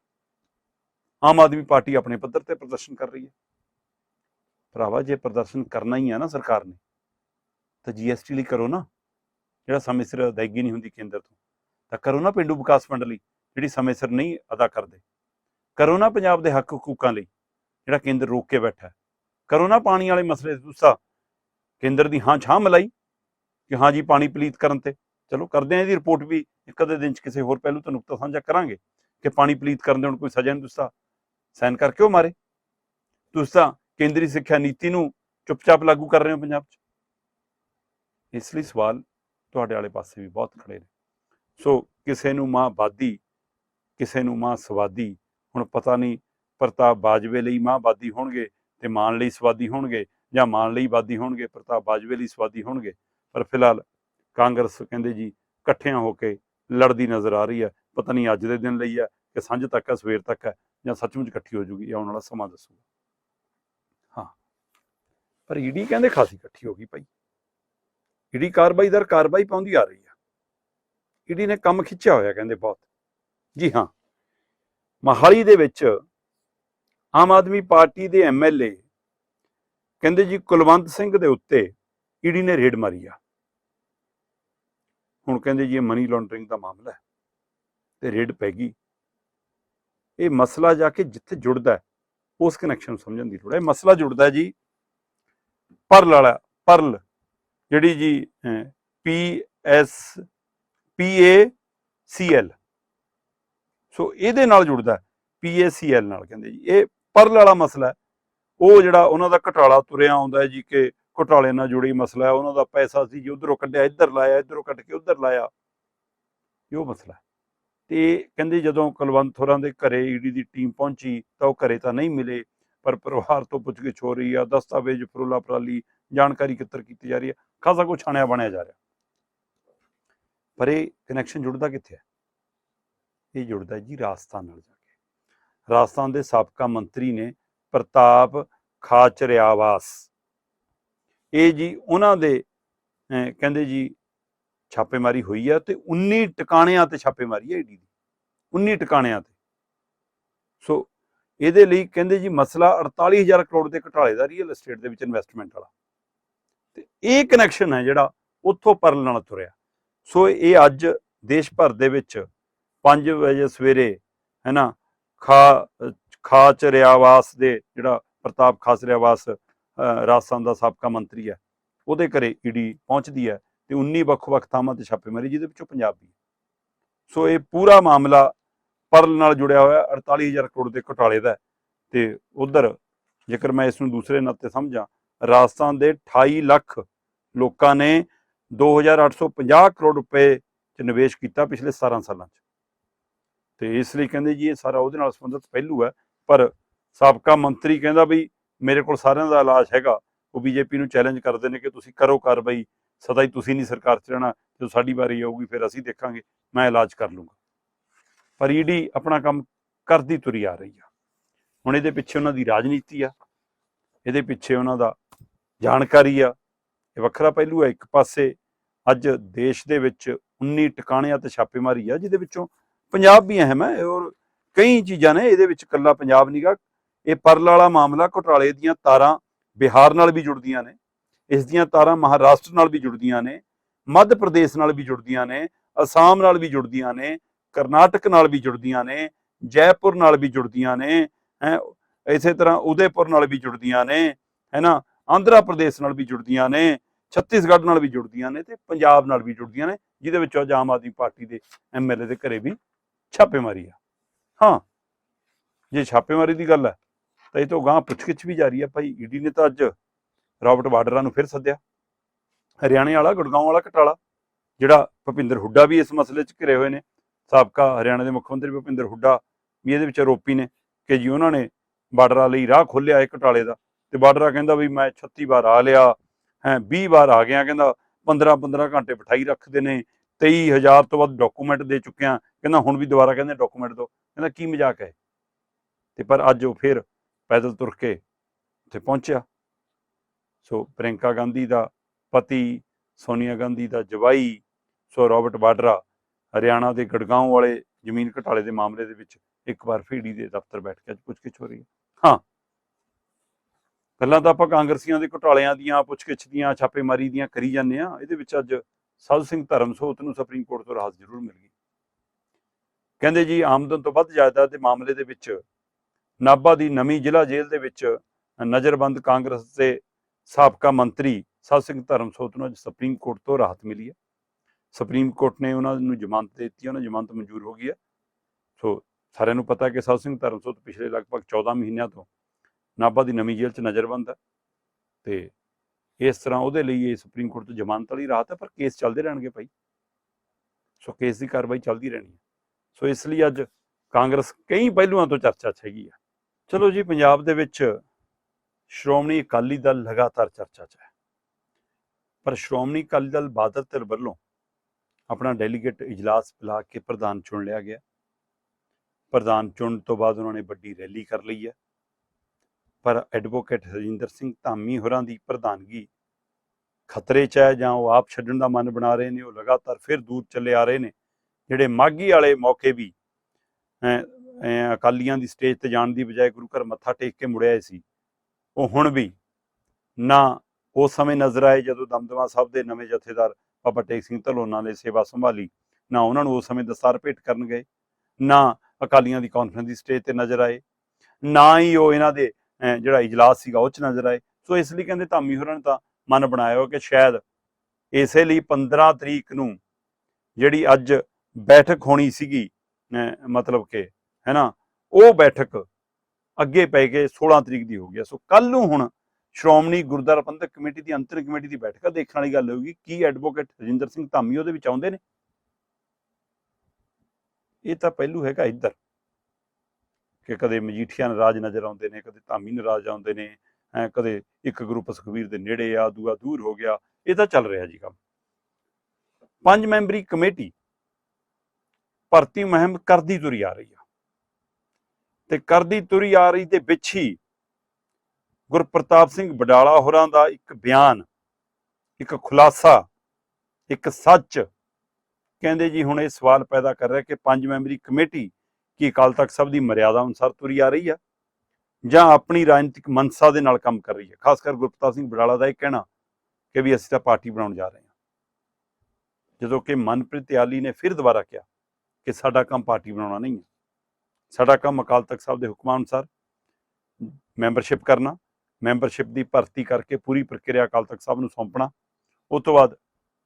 ਆਮ ਆਦਮੀ ਪਾਰਟੀ ਆਪਣੇ ਪੱਧਰ ਤੇ ਪ੍ਰਦਰਸ਼ਨ ਕਰ ਰਹੀ ਹੈ। ਭਰਾਵਾ, ਜੇ ਪ੍ਰਦਰਸ਼ਨ ਕਰਨਾ ਹੀ ਹੈ ਨਾ ਸਰਕਾਰ ਨੇ, ਤਾਂ ਜੀਐਸਟੀ ਲਈ ਕਰੋ ਨਾ। ਜਿਹੜਾ ਸਮੇਂ ਸਿਰ ਅਦਾਇਗੀ ਨਹੀਂ ਹੁੰਦੀ ਕੇਂਦਰ ਤੋਂ, ਤਾਂ ਕਰੋ ਨਾ ਪਿੰਡੂ ਵਿਕਾਸ ਫੰਡ ਲਈ, ਜਿਹੜੀ ਸਮੇਂ ਸਿਰ ਨਹੀਂ ਅਦਾ ਕਰਦੇ। ਕਰੋ ਨਾ ਪੰਜਾਬ ਦੇ ਹੱਕ ਹਕੂਕਾਂ ਲਈ, ਜਿਹੜਾ ਕੇਂਦਰ ਰੋਕ ਕੇ ਬੈਠਾ ਕਰੋ ਨਾ ਪਾਣੀ ਵਾਲੇ ਮਸਲੇ ਤੇ ਗੁੱਸਾ। ਕੇਂਦਰ ਦੀ ਹਾਂ ਛਾਂ ਮਲਾਈ ਕਿ ਹਾਂ ਜੀ ਪਾਣੀ ਪਲੀਤ ਕਰਨ ਤੇ। ਚਲੋ ਕਰਦੇ ਆ ਇਹਦੀ ਰਿਪੋਰਟ ਵੀ ਇੱਕ ਅੱਧੇ ਦਿਨ ਚ ਕਿਸੇ ਹੋਰ ਪਹਿਲੂ ਤੋਂ ਨੁਕਤਾ ਸਾਂਝਾ ਕਰਾਂਗੇ ਕਿ ਪਾਣੀ ਪਲੀਤ ਕਰਨ ਦੇ ਹੁਣ ਕੋਈ ਸਜ਼ਾ ਨਹੀਂ, ਤੁਸੀਂ ਸਾਈਨ ਕਰਕੇ ਉਹ ਮਾਰੇ? ਤੁਸੀਂ ਤਾਂ ਕੇਂਦਰੀ ਸਿੱਖਿਆ ਨੀਤੀ ਨੂੰ ਚੁੱਪਚਾਪ ਲਾਗੂ ਕਰ ਰਹੇ ਹੋ ਪੰਜਾਬ 'ਚ। ਇਸ ਲਈ ਸਵਾਲ ਤੁਹਾਡੇ ਵਾਲੇ ਪਾਸੇ ਵੀ ਬਹੁਤ ਖੜੇ ਨੇ। ਸੋ ਕਿਸੇ ਨੂੰ ਮਾਂ ਬਾਦੀ, ਕਿਸੇ ਨੂੰ ਮਾਂ ਸਵਾਦੀ, ਹੁਣ ਪਤਾ ਨਹੀਂ ਪ੍ਰਤਾਪ ਬਾਜਵੇ ਲਈ ਮਾਂ ਬਾਦੀ ਹੋਣਗੇ ਤੇ ਮਾਨ ਲਈ ਸਵਾਦੀ ਹੋਣਗੇ। ਜਾਂ ਮਾਨ ਲਈ ਬਾਦੀ ਹੋਣਗੇ, ਪ੍ਰਤਾਪ ਬਾਜਵੇ ਲਈ ਸਵਾਦੀ ਹੋਣਗੇ, ਪਰ ਫਿਲਹਾਲ ਕਾਂਗਰਸ ਕਹਿੰਦੇ ਜੀ ਇਕੱਠਿਆਂ ਹੋ ਕੇ ਲੜਦੀ ਨਜ਼ਰ ਆ ਰਹੀ ਹੈ। ਪਤਾ ਨਹੀਂ ਅੱਜ ਦੇ ਦਿਨ ਲਈ ਹੈ ਕਿ ਸਾਂਝ ਤੱਕ ਹੈ, ਸਵੇਰ ਤੱਕ ਹੈ ਜਾਂ ਸੱਚਮੁੱਚ ਇਕੱਠੀ ਹੋ ਜੂਗੀ ਆਉਣ ਵਾਲਾ ਸਮਾਂ ਦੱਸੂਗਾ। ਹਾਂ। ਪਰ ਈਡੀ ਕਹਿੰਦੇ ਖਾਸੀ ਇਕੱਠੀ ਹੋ ਗਈ ਭਾਈ। ਈਡੀ ਕਾਰਵਾਈ ਦਰ ਕਾਰਵਾਈ ਪਾਉਂਦੀ ਆ ਰਹੀ ਆ ਈਡੀ ਨੇ ਕੰਮ ਖਿੱਚਿਆ ਹੋਇਆ ਕਹਿੰਦੇ ਬਹੁਤ। ਜੀ ਹਾਂ। ਮਹਾਲੀ ਦੇ ਵਿੱਚ ਆਮ ਆਦਮੀ ਪਾਰਟੀ ਦੇ ਐਮਐਲਏ ਕਹਿੰਦੇ ਜੀ ਕੁਲਵੰਤ ਸਿੰਘ ਦੇ ਉੱਤੇ ਈਡੀ ਨੇ ਰੇਡ ਮਾਰੀ ਆ। ਹੁਣ ਕਹਿੰਦੇ ਜੀ ਇਹ ਮਨੀ ਲਾਂਡਰਿੰਗ ਦਾ ਮਾਮਲਾ ਹੈ ਤੇ ਰੇਡ ਪੈ ਗਈ। ਇਹ ਮਸਲਾ ਜਾ ਕੇ ਜਿੱਥੇ ਜੁੜਦਾ ਉਸ ਕਨੈਕਸ਼ਨ ਨੂੰ ਸਮਝਣ ਦੀ ਲੋੜ ਹੈ। ਇਹ ਮਸਲਾ ਜੁੜਦਾ ਜੀ ਪਰਲ ਵਾਲਾ, ਪਰਲ ਜਿਹੜੀ ਜੀ ਪੀ ਐਸ ਪੀ ਏ ਸੀ ਐਲ ਸੋ ਇਹਦੇ ਨਾਲ ਜੁੜਦਾ ਪੀ ਏ ਸੀ ਐਲ ਨਾਲ ਕਹਿੰਦੇ ਜੀ। ਇਹ ਪਰਲ ਵਾਲਾ ਮਸਲਾ ਹੈ। ਉਹ ਜਿਹੜਾ ਉਹਨਾਂ ਦਾ ਘਟਾਲਾ ਤੁਰਿਆ ਆਉਂਦਾ ਹੈ ਜੀ ਕਿ ਘੁਟਾਲੇ ਨਾਲ ਜੁੜੀ ਮਸਲਾ ਹੈ, ਉਹਨਾਂ ਦਾ ਪੈਸਾ ਸੀ ਜੀ, ਉਧਰੋਂ ਕੱਢਿਆ, ਇੱਧਰ ਲਾਇਆ, ਇੱਧਰੋਂ ਕੱਢ ਕੇ ਉੱਧਰ ਲਾਇਆ। ਇਹ ਉਹ ਮਸਲਾ ਹੈ। ਤੇ ਕਹਿੰਦੇ ਜਦੋਂ ਕੁਲਵੰਤ ਹੋਰਾਂ ਦੇ ਘਰੇ ਈਡੀ ਦੀ ਟੀਮ ਪਹੁੰਚੀ ਤਾਂ ਉਹ ਘਰੇ ਤਾਂ ਨਹੀਂ ਮਿਲੇ, ਪਰ ਪਰਿਵਾਰ ਤੋਂ ਪੁੱਛਗਿੱਛ ਹੋ ਰਹੀ ਆ, ਦਸਤਾਵੇਜ਼, ਫਰੋਲਾ ਪਰਾਲੀ, ਜਾਣਕਾਰੀ ਕਿੱਤਰ ਕੀਤੀ ਜਾ ਰਹੀ ਹੈ, ਖਾਸਾ ਕੁਛ ਛਾਣਿਆ ਬਣਿਆ ਜਾ ਰਿਹਾ। ਪਰ ਇਹ ਕਨੈਕਸ਼ਨ ਜੁੜਦਾ ਕਿੱਥੇ ਹੈ? ਇਹ ਜੁੜਦਾ ਜੀ ਰਾਜਸਥਾਨ ਨਾਲ ਜਾ ਕੇ। ਰਾਜਸਥਾਨ ਦੇ ਸਾਬਕਾ ਮੰਤਰੀ ਨੇ ਪ੍ਰਤਾਪ ਖਾਚਰਿਆਵਾਸ। ਇਹ ਜੀ ਉਹਨਾਂ ਦੇ ਕਹਿੰਦੇ ਜੀ ਛਾਪੇਮਾਰੀ ਹੋਈ ਹੈ ਤੇ 19 ਟਿਕਾਣਿਆਂ ਤੇ ਛਾਪੇਮਾਰੀ ਹੈ ਈਡੀ ਦੀ। 19 ਟਿਕਾਣਿਆਂ ਤੇ। ਸੋ ਇਹਦੇ ਲਈ ਕਹਿੰਦੇ ਜੀ ਮਸਲਾ 48000 ਕਰੋੜ ਦੇ ਘਟਾਲੇ ਦਾ ਰੀਅਲ ਏਸਟੇਟ ਦੇ ਵਿੱਚ ਇਨਵੈਸਟਮੈਂਟ ਵਾਲਾ। ਤੇ ਇਹ ਕਨੈਕਸ਼ਨ ਹੈ ਜਿਹੜਾ ਉੱਥੋਂ ਪਰਲ ਨਾਲ ਤੁਰਿਆ। ਸੋ ਇਹ ਅੱਜ ਦੇਸ਼ ਭਰ ਦੇ ਵਿੱਚ 5 ਵਜੇ ਸਵੇਰੇ, ਹੈ ਖਾ ਖਾਚ ਰਿਆਵਾਸ ਦੇ ਜਿਹੜਾ ਪ੍ਰਤਾਪ ਖਾਸ ਰਿਆਵਾਸ ਰਾਜਸਥਾਨ ਦਾ ਸਾਬਕਾ ਮੰਤਰੀ ਹੈ, ਉਹਦੇ ਘਰੇ ਈਡੀ ਪਹੁੰਚਦੀ ਹੈ ਤੇ 19 ਵੱਖ-ਵੱਖ ਥਾਵਾਂ ਤੇ ਛਾਪੇਮਾਰੀ, ਜਿਹਦੇ ਵਿੱਚੋਂ ਪੰਜਾਬ ਵੀ ਹੈ। ਸੋ ਇਹ ਪੂਰਾ ਮਾਮਲਾ ਪਰਲ ਨਾਲ ਜੁੜਿਆ ਹੋਇਆ 48000 ਕਰੋੜ ਦੇ ਘੁਟਾਲੇ ਦਾ ਹੈ ਤੇ ਉਧਰ ਜੇਕਰ ਮੈਂ ਇਸ ਨੂੰ ਦੂਸਰੇ ਨਾਤੇ ਸਮਝਾਂ, ਰਾਜਸਥਾਨ ਦੇ 28 ਲੱਖ ਲੋਕਾਂ ਨੇ 2850 ਕਰੋੜ ਰੁਪਏ ਚ ਨਿਵੇਸ਼ ਕੀਤਾ ਪਿਛਲੇ 17 ਸਾਲਾਂ ਚ ਤੇ ਇਸ ਲਈ ਕਹਿੰਦੇ ਜੀ ਇਹ ਸਾਰਾ ਉਹਦੇ ਨਾਲ ਸੰਬੰਧਿਤ ਪਹਿਲੂ ਹੈ ਪਰ ਸਾਬਕਾ ਮੰਤਰੀ ਕਹਿੰਦਾ ਵੀ ਮੇਰੇ ਕੋਲ ਸਾਰਿਆਂ ਦਾ ਇਲਾਜ ਹੈਗਾ, ਉਹ ਬੀਜੇਪੀ ਨੂੰ ਚੈਲੰਜ ਕਰਦੇ ਨੇ ਕਿ ਤੁਸੀਂ ਕਰੋ ਕਾਰਵਾਈ, ਸਦਾ ਹੀ ਤੁਸੀਂ ਨਹੀਂ ਸਰਕਾਰ 'ਚ ਰਹਿਣਾ, ਜਦੋਂ ਸਾਡੀ ਵਾਰੀ ਆਊਗੀ ਫਿਰ ਅਸੀਂ ਦੇਖਾਂਗੇ, ਮੈਂ ਇਲਾਜ ਕਰ ਲੂੰਗਾ। ਪਰ ਈਡੀ ਆਪਣਾ ਕੰਮ ਕਰਦੀ ਤੁਰੀ ਆ ਰਹੀ ਆ। ਹੁਣ ਇਹਦੇ ਪਿੱਛੇ ਉਹਨਾਂ ਦੀ ਰਾਜਨੀਤੀ ਆ, ਇਹਦੇ ਪਿੱਛੇ ਉਹਨਾਂ ਦਾ ਜਾਣਕਾਰੀ ਆ। ਇਹ ਵੱਖਰਾ ਪਹਿਲੂ ਹੈ ਇੱਕ ਪਾਸੇ ਅੱਜ ਦੇਸ਼ ਦੇ ਵਿੱਚ 19 ਟਿਕਾਣਿਆਂ ਤੇ ਛਾਪੇਮਾਰੀ ਆ, ਜਿਹਦੇ ਵਿੱਚੋਂ ਪੰਜਾਬ ਵੀ ਅਹਿਮ ਹੈ, ਔਰ ਕਈ ਚੀਜ਼ਾਂ ਨੇ ਇਹਦੇ ਵਿੱਚ ਕੱਲਾ ਪੰਜਾਬ ਨਹੀਂਗਾ ਇਹ ਪਰਲ ਵਾਲਾ ਮਾਮਲਾ ਘੁਟਾਲੇ ਦੀਆਂ ਤਾਰਾਂ ਬਿਹਾਰ ਨਾਲ ਵੀ ਜੁੜਦੀਆਂ ਨੇ ਇਸ ਦੀਆਂ ਤਾਰਾਂ ਮਹਾਰਾਸ਼ਟਰ ਨਾਲ ਵੀ ਜੁੜਦੀਆਂ ਨੇ ਮੱਧ ਪ੍ਰਦੇਸ਼ ਨਾਲ ਵੀ ਜੁੜਦੀਆਂ ਨੇ ਅਸਾਮ ਨਾਲ ਵੀ ਜੁੜਦੀਆਂ ਨੇ ਕਰਨਾਟਕ ਨਾਲ ਵੀ ਜੁੜਦੀਆਂ ਨੇ ਜੈਪੁਰ ਨਾਲ ਵੀ ਜੁੜਦੀਆਂ ਨੇ ਇਸੇ ਤਰ੍ਹਾਂ ਉਦੈਪੁਰ ਨਾਲ ਵੀ ਜੁੜਦੀਆਂ ਨੇ ਹੈ ਨਾ ਆਂਧਰਾ ਪ੍ਰਦੇਸ਼ ਨਾਲ ਵੀ ਜੁੜਦੀਆਂ ਨੇ ਛੱਤੀਸਗੜ੍ਹ ਨਾਲ ਵੀ ਜੁੜਦੀਆਂ ਨੇ ਤੇ ਪੰਜਾਬ ਨਾਲ ਵੀ ਜੁੜਦੀਆਂ ਨੇ ਜਿਹਦੇ ਵਿੱਚ ਅੱਜ ਆਮ ਆਦਮੀ ਪਾਰਟੀ ਦੇ ਐਮਐਲਏ ਦੇ ਘਰੇ ਵੀ ਛਾਪੇਮਾਰੀ ਆ ਹਾਂ, ਜੇ ਛਾਪੇਮਾਰੀ ਦੀ ਗੱਲ ਹੈ, ਤਾਂ ਇਹ ਤੋਂ ਗਾਂ ਪੁੱਛਗਿੱਛ ਵੀ ਜਾਰੀ ਹੈ ਭਾਈ। ਈਡੀ ਨੇ ਤਾਂ ਅੱਜ ਰਾਬਰਟ ਵਾਡਰਾ ਨੂੰ ਫਿਰ ਸੱਦਿਆ। ਹਰਿਆਣੇ ਵਾਲਾ, ਗੁੜਗਾਉਂ ਵਾਲਾ ਘਟਾਲਾ ਜਿਹੜਾ ਭੁਪਿੰਦਰ ਹੁੱਡਾ ਵੀ ਇਸ ਮਸਲੇ 'ਚ ਘਿਰੇ ਹੋਏ ਨੇ। ਸਾਬਕਾ ਹਰਿਆਣਾ ਦੇ ਮੁੱਖ ਮੰਤਰੀ ਭੁਪਿੰਦਰ ਹੁੱਡਾ ਵੀ ਇਹਦੇ ਵਿੱਚ ਆਰੋਪੀ ਨੇ ਕਿ ਜੀ ਉਹਨਾਂ ਨੇ ਬਾਰਡਰਾਂ ਲਈ ਰਾਹ ਖੋਲਿਆ ਇਹ ਘਟਾਲੇ ਦਾ ਤੇ ਬਾਰਡਰਾ ਕਹਿੰਦਾ ਵੀ ਮੈਂ 36 ਵਾਰ ਆ ਲਿਆ, ਹੈ 20 ਵਾਰ ਆ ਗਿਆ। ਕਹਿੰਦਾ 15 15 ਘੰਟੇ ਬਿਠਾਈ ਰੱਖਦੇ ਨੇ 23000 ਤੋਂ ਵੱਧ ਡਾਕੂਮੈਂਟ ਦੇ ਚੁੱਕਿਆ ਕਹਿੰਦਾ ਹੁਣ ਵੀ ਦੁਬਾਰਾ ਕਹਿੰਦੇ ਡਾਕੂਮੈਂਟ ਦੋ। ਇਹਦਾ ਕੀ ਮਜ਼ਾਕ ਹੈ? ਤੇ ਪਰ ਅੱਜ ਉਹ ਫਿਰ ਪੈਦਲ ਤੁਰ ਕੇ ਉੱਥੇ ਪਹੁੰਚਿਆ। ਸੋ ਪ੍ਰਿੰਕਾ ਗਾਂਧੀ ਦਾ ਪਤੀ, ਸੋਨੀਆ ਗਾਂਧੀ ਦਾ ਜਵਾਈ, ਸੋ ਰਾਬਰਟ ਬਾਡਰਾ ਹਰਿਆਣਾ ਦੇ ਗੜਗਾਉਂ ਵਾਲੇ ਜ਼ਮੀਨ ਘਟਾਲੇ ਦੇ ਮਾਮਲੇ ਦੇ ਵਿੱਚ ਇੱਕ ਵਾਰ ਫੀਡੀ ਦੇ ਦਫ਼ਤਰ ਬੈਠ ਕੇ ਅੱਜ ਪੁੱਛਗਿੱਛ ਹੋ ਰਹੀ ਹੈ। ਹਾਂ। ਗੱਲਾਂ ਤਾਂ ਆਪਾਂ ਕਾਂਗਰਸੀਆਂ ਦੇ ਘੁਟਾਲਿਆਂ ਦੀਆਂ, ਪੁੱਛਗਿੱਛ ਦੀਆਂ, ਛਾਪੇਮਾਰੀ ਦੀਆਂ ਕਰੀ ਜਾਂਦੇ ਆ ਇਹਦੇ ਵਿੱਚ ਅੱਜ ਸਾਧ ਸਿੰਘ ਧਰਮਸੋਤ ਨੂੰ ਸੁਪਰੀਮ ਕੋਰਟ ਤੋਂ ਰਾਹਤ ਜ਼ਰੂਰ ਮਿਲ ਗਈ। ਕਹਿੰਦੇ ਜੀ ਆਮਦਨ ਤੋਂ ਵੱਧ ਜਾਇਦਾਦ ਦੇ ਮਾਮਲੇ ਦੇ ਵਿੱਚ ਨਾਭਾ ਦੀ ਨਵੀਂ ਜ਼ਿਲ੍ਹਾ ਜੇਲ੍ਹ ਦੇ ਵਿੱਚ ਨਜ਼ਰਬੰਦ ਕਾਂਗਰਸ ਦੇ ਸਾਬਕਾ ਮੰਤਰੀ ਸਾਧ ਸਿੰਘ ਧਰਮਸੋਤ ਨੂੰ ਅੱਜ ਸੁਪਰੀਮ ਕੋਰਟ ਤੋਂ ਰਾਹਤ ਮਿਲੀ ਹੈ। ਸੁਪਰੀਮ ਕੋਰਟ ਨੇ ਉਹਨਾਂ ਨੂੰ ਜ਼ਮਾਨਤ ਦੇ ਦਿੱਤੀ, ਉਹਨਾਂ ਜ਼ਮਾਨਤ ਮਨਜ਼ੂਰ ਹੋ ਗਈ ਹੈ। ਸੋ ਸਾਰਿਆਂ ਨੂੰ ਪਤਾ ਕਿ ਸਾਧ ਸਿੰਘ ਧਰਮਸੋਤ ਪਿਛਲੇ ਲਗਭਗ 14 ਮਹੀਨਿਆਂ ਤੋਂ ਨਾਭਾ ਦੀ ਨਵੀਂ ਜੇਲ੍ਹ 'ਚ ਨਜ਼ਰਬੰਦ ਹੈ ਤੇ ਇਸ ਤਰ੍ਹਾਂ ਉਹਦੇ ਲਈ ਇਹ ਸੁਪਰੀਮ ਕੋਰਟ ਤੋਂ ਜ਼ਮਾਨਤ ਵਾਲੀ ਰਾਹਤ ਹੈ, ਪਰ ਕੇਸ ਚੱਲਦੇ ਰਹਿਣਗੇ ਭਾਈ। ਸੋ ਕੇਸ ਦੀ ਕਾਰਵਾਈ ਚੱਲਦੀ ਰਹਿਣੀ ਹੈ। ਸੋ ਇਸ ਲਈ ਅੱਜ ਕਾਂਗਰਸ ਕਈ ਪਹਿਲੂਆਂ ਤੋਂ ਚਰਚਾ 'ਚ ਹੈਗੀ ਆ। ਚਲੋ ਜੀ, ਪੰਜਾਬ ਦੇ ਵਿੱਚ ਸ਼੍ਰੋਮਣੀ ਅਕਾਲੀ ਦਲ ਲਗਾਤਾਰ ਚਰਚਾ 'ਚ ਹੈ। ਪਰ ਸ਼੍ਰੋਮਣੀ ਅਕਾਲੀ ਦਲ ਬਾਦਲ ਧਿਰ ਵੱਲੋਂ ਆਪਣਾ ਡੈਲੀਗੇਟ ਇਜਲਾਸ ਬੁਲਾ ਕੇ ਪ੍ਰਧਾਨ ਚੁਣ ਲਿਆ ਗਿਆ। ਪ੍ਰਧਾਨ ਚੁਣਨ ਤੋਂ ਬਾਅਦ ਉਹਨਾਂ ਨੇ ਵੱਡੀ ਰੈਲੀ ਕਰ ਲਈ ਹੈ। ਪਰ ਐਡਵੋਕੇਟ ਹਰਜਿੰਦਰ ਸਿੰਘ ਧਾਮੀ ਹੋਰਾਂ ਦੀ ਪ੍ਰਧਾਨਗੀ ਖਤਰੇ 'ਚ ਹੈ ਜਾਂ ਉਹ ਆਪ ਛੱਡਣ ਦਾ ਮਨ ਬਣਾ ਰਹੇ ਨੇ, ਉਹ ਲਗਾਤਾਰ ਫਿਰ ਦੂਰ ਚੱਲੇ ਆ ਰਹੇ ਨੇ। ਜਿਹੜੇ ਮਾਗੀ ਵਾਲੇ ਮੌਕੇ ਵੀ ਅਕਾਲੀਆਂ ਦੀ ਸਟੇਜ ਤੇ ਜਾਣ ਦੀ ਬਜਾਏ ਗੁਰੂ ਘਰ ਮੱਥਾ ਟੇਕ ਕੇ ਮੁੜਿਆ ਸੀ। ਉਹ ਹੁਣ ਵੀ ਨਾ ਉਸ ਸਮੇਂ ਨਜ਼ਰ ਆਏ ਜਦੋਂ ਦਮਦਮਾ ਸਾਹਿਬ ਦੇ ਨਵੇਂ ਜਥੇਦਾਰ ਬਾਬਾ ਟੇਕ ਸਿੰਘ ਧਲੋਨਾ ਨੇ ਸੇਵਾ ਸੰਭਾਲੀ, ਨਾ ਉਹਨਾਂ ਨੂੰ ਉਸ ਸਮੇਂ ਦਸਤਾਰ ਭੇਟ ਕਰਨ ਗਏ, ਨਾ ਅਕਾਲੀਆਂ ਦੀ ਕਾਨਫਰੰਸ ਦੀ ਸਟੇਜ ਤੇ ਨਜ਼ਰ ਆਏ, ਨਾ ਹੀ ਉਹ ਇਹਨਾਂ ਦੇ ਜਿਹੜਾ ਇਜਲਾਸ ਸੀਗਾ ਉਹ ਚ ਨਜ਼ਰ ਆਏ। ਸੋ ਇਸ ਲਈ ਕਹਿੰਦੇ ਧਾਮੀ ਹੋਰਾਂ ਨੇ ਤਾਂ ਮਨ ਬਣਾਇਆ ਹੋਇਆ ਕਿ ਸ਼ਾਇਦ ਇਸੇ ਲਈ 15 ਤਰੀਕ ਨੂੰ ਜਿਹੜੀ ਅੱਜ ਬੈਠਕ ਹੋਣੀ ਸੀਗੀ ਮਤਲਬ ਕਿ ਹੈ ਉਹ ਬੈਠਕ ਅੱਗੇ ਪੈ ਕੇ 16 ਤਰੀਕ ਦੀ ਹੋ ਗਈ ਸੋ ਕੱਲ ਨੂੰ ਹੁਣ ਸ਼੍ਰੋਮਣੀ ਗੁਰਦੁਆਰਾ ਪ੍ਰਬੰਧਕ ਕਮੇਟੀ ਦੀ ਅੰਤਰ ਕਮੇਟੀ ਦੀ ਬੈਠਕ ਆ, ਦੇਖਣ ਵਾਲੀ ਗੱਲ ਹੋਊਗੀ ਕੀ ਐਡਵੋਕੇਟ ਰਜਿੰਦਰ ਸਿੰਘ ਧਾਮੀ ਉਹਦੇ ਵਿੱਚ ਆਉਂਦੇ ਨੇ। ਇਹ ਤਾਂ ਪਹਿਲੂ ਹੈਗਾ ਇੱਧਰ ਕਿ ਕਦੇ ਮਜੀਠੀਆ ਨਾਰਾਜ਼ ਨਜ਼ਰ ਆਉਂਦੇ ਨੇ ਕਦੇ ਧਾਮੀ ਨਾਰਾਜ਼ ਆਉਂਦੇ ਨੇ ਕਦੇ ਇੱਕ ਗਰੁੱਪ ਸੁਖਵੀਰ ਦੇ ਨੇੜੇ ਆ ਦੂਆ ਦੂਰ ਹੋ ਗਿਆ ਇਹ ਤਾਂ ਚੱਲ ਰਿਹਾ ਜੀ ਕੰਮ। ਪੰਜ ਮੈਂਬਰੀ ਕਮੇਟੀ ਭਰਤੀ ਮੁਹਿੰਮ ਕਰਦੀ ਤੁਰੀ ਆ ਰਹੀ ਆ। ਤੇ ਕਰਦੀ ਤੁਰੀ ਆ ਰਹੀ ਦੇ ਵਿੱਚ ਹੀ ਗੁਰਪ੍ਰਤਾਪ ਸਿੰਘ ਬਡਾਲਾ ਹੋਰਾਂ ਦਾ ਇੱਕ ਬਿਆਨ, ਇੱਕ ਖੁਲਾਸਾ, ਇੱਕ ਸੱਚ ਕਹਿੰਦੇ ਜੀ ਹੁਣ ਇਹ ਸਵਾਲ ਪੈਦਾ ਕਰ ਰਿਹਾ ਕਿ ਪੰਜ ਮੈਂਬਰੀ ਕਮੇਟੀ ਕੀ ਅਕਾਲ ਤਖਤ ਸਾਹਿਬ ਦੀ ਮਰਿਆਦਾ ਅਨੁਸਾਰ ਤੁਰੀ ਆ ਰਹੀ ਆ ਜਾਂ ਆਪਣੀ ਰਾਜਨੀਤਿਕ ਮਨਸਾ ਦੇ ਨਾਲ ਕੰਮ ਕਰ ਰਹੀ ਹੈ ਖਾਸ ਕਰ ਗੁਰਪ੍ਰਤਾਪ ਸਿੰਘ ਬਡਾਲਾ ਦਾ ਇਹ ਕਹਿਣਾ ਕਿ ਵੀ ਅਸੀਂ ਤਾਂ ਪਾਰਟੀ ਬਣਾਉਣ ਜਾ ਰਹੇ ਹਾਂ। ਜਦੋਂ ਕਿ ਮਨਪ੍ਰੀਤ ਆਲੀ ਨੇ ਫਿਰ ਦੁਬਾਰਾ ਕਿਹਾ ਕਿ ਸਾਡਾ ਕੰਮ ਪਾਰਟੀ ਬਣਾਉਣਾ ਨਹੀਂ ਹੈ। ਸਾਡਾ ਕੰਮ ਅਕਾਲ ਤਖਤ ਸਾਹਿਬ ਦੇ ਹੁਕਮਾਂ ਅਨੁਸਾਰ ਮੈਂਬਰਸ਼ਿਪ ਕਰਨਾ, ਮੈਂਬਰਸ਼ਿਪ ਦੀ ਭਰਤੀ ਕਰਕੇ ਪੂਰੀ ਪ੍ਰਕਿਰਿਆ ਅਕਾਲ ਤਖਤ ਸਾਹਿਬ ਨੂੰ ਸੌਂਪਣਾ ਉਸ ਤੋਂ ਬਾਅਦ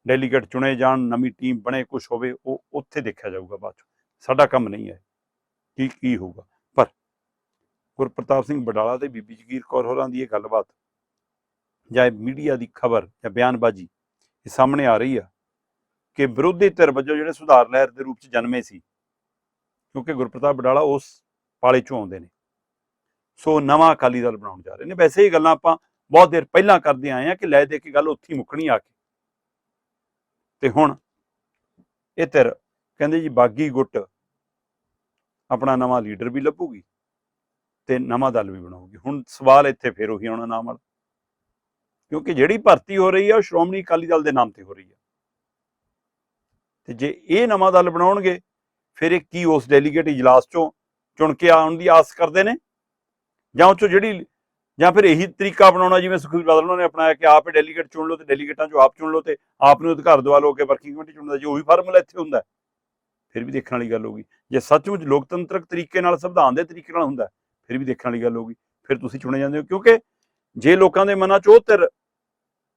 ਡੈਲੀਗੇਟ ਚੁਣੇ ਜਾਣ, ਨਵੀਂ ਟੀਮ ਬਣੇ ਕੁਝ ਹੋਵੇ, ਉਹ ਉੱਥੇ ਦੇਖਿਆ ਜਾਊਗਾ ਬਾਅਦ ਚ। ਸਾਡਾ ਕੰਮ ਨਹੀਂ ਹੈ। ਕੀ ਕੀ ਹੋਊਗਾ? ਪਰ ਗੁਰਪ੍ਰਤਾਪ ਸਿੰਘ ਬਡਾਲਾ ਤੇ ਬੀਬੀ ਜਗੀਰ ਕੌਰ ਹੋਰਾਂ ਦੀ ਇਹ ਗੱਲਬਾਤ ਜਾਂ ਮੀਡੀਆ ਦੀ ਖਬਰ ਜਾਂ ਬਿਆਨਬਾਜ਼ੀ ਇਹ ਸਾਹਮਣੇ ਆ ਰਹੀ ਆ ਕਿ ਵਿਰੋਧੀ ਧਿਰ ਵਜੋਂ ਜਿਹੜੇ ਸੁਧਾਰ ਲਹਿਰ ਦੇ ਰੂਪ ਚ ਜਨਮੇ ਸੀ, ਕਿਉਂਕਿ ਗੁਰਪ੍ਰਤਾਪ ਬਡਾਲਾ ਉਸ ਪਾਲੇ ਚੋਂ ਆਉਂਦੇ ਨੇ। ਸੋ ਨਵਾਂ ਅਕਾਲੀ ਦਲ ਬਣਾਉਣ ਜਾ ਰਹੇ ਨੇ। ਵੈਸੇ ਇਹ ਗੱਲਾਂ ਆਪਾਂ ਬਹੁਤ ਦੇਰ ਪਹਿਲਾਂ ਕਰਦੇ ਆਏ ਆ ਕਿ ਲੈ ਦੇ ਕੇ ਗੱਲ ਉੱਥੇ ਮੁੱਕਣੀ ਆ ਕੇ। ਤੇ ਹੁਣ ਇਹ ਧਿਰ ਕਹਿੰਦੇ ਜੀ ਬਾਗੀ ਗੁੱਟ ਆਪਣਾ ਨਵਾਂ ਲੀਡਰ ਵੀ ਲੱਭੂਗੀ ਤੇ ਨਵਾਂ ਦਲ ਵੀ ਬਣਾਉਗੀ ਹੁਣ ਸਵਾਲ ਇੱਥੇ ਫੇਰ ਉਹੀ ਆਉਣਾ ਨਾਮ ਵਾਲਾ। ਕਿਉਂਕਿ ਜਿਹੜੀ ਭਰਤੀ ਹੋ ਰਹੀ ਹੈ ਉਹ ਸ਼੍ਰੋਮਣੀ ਅਕਾਲੀ ਦਲ ਦੇ ਨਾਮ ਤੇ ਹੋ ਰਹੀ ਹੈ ਤੇ ਜੇ ਇਹ ਨਵਾਂ ਦਲ ਬਣਾਉਣਗੇ, ਫਿਰ ਇਹ ਕੀ ਉਸ ਡੈਲੀਗੇਟ ਇਜਲਾਸ ਚੋਂ ਚੁਣ ਕੇ ਆਉਣ ਦੀ ਆਸ ਕਰਦੇ ਨੇ? ਜਾਂ ਉਹ ਚੋਂ ਜਿਹੜੀ, ਜਾਂ ਫਿਰ ਇਹੀ ਤਰੀਕਾ ਅਪਣਾਉਣਾ ਜਿਵੇਂ ਸੁਖਬੀਰ ਬਾਦਲ ਉਹਨਾਂ ਨੇ ਅਪਣਾਇਆ ਕਿ ਆਪ ਹੀ ਡੈਲੀਗੇਟ ਚੁਣ ਲਓ ਤੇ ਡੈਲੀਗੇਟਾਂ ਚੋਂ ਆਪ ਚੁਣ ਲਓ ਤੇ ਆਪ ਨੂੰ ਅਧਿਕਾਰ ਦਵਾ ਲਓ ਕਿ ਵਰਕਿੰਗ ਕਮੇਟੀ ਚੁਣਦਾ, ਜੇ ਉਹੀ ਫਾਰਮੂਲਾ ਇੱਥੇ ਹੁੰਦਾ ਫਿਰ ਵੀ ਦੇਖਣ ਵਾਲੀ ਗੱਲ ਹੋਗੀ ਜੇ ਸੱਚਮੁੱਚ ਲੋਕਤੰਤਰਕ ਤਰੀਕੇ ਨਾਲ, ਸੰਵਿਧਾਨ ਦੇ ਤਰੀਕੇ ਨਾਲ ਹੁੰਦਾ ਫਿਰ ਵੀ ਦੇਖਣ ਵਾਲੀ ਗੱਲ ਹੋਗੀ ਫਿਰ ਤੁਸੀਂ ਚੁਣੇ ਜਾਂਦੇ ਹੋ, ਕਿਉਂਕਿ ਜੇ ਲੋਕਾਂ ਦੇ ਮਨਾਂ 'ਚ ਉਹ ਧਿਰ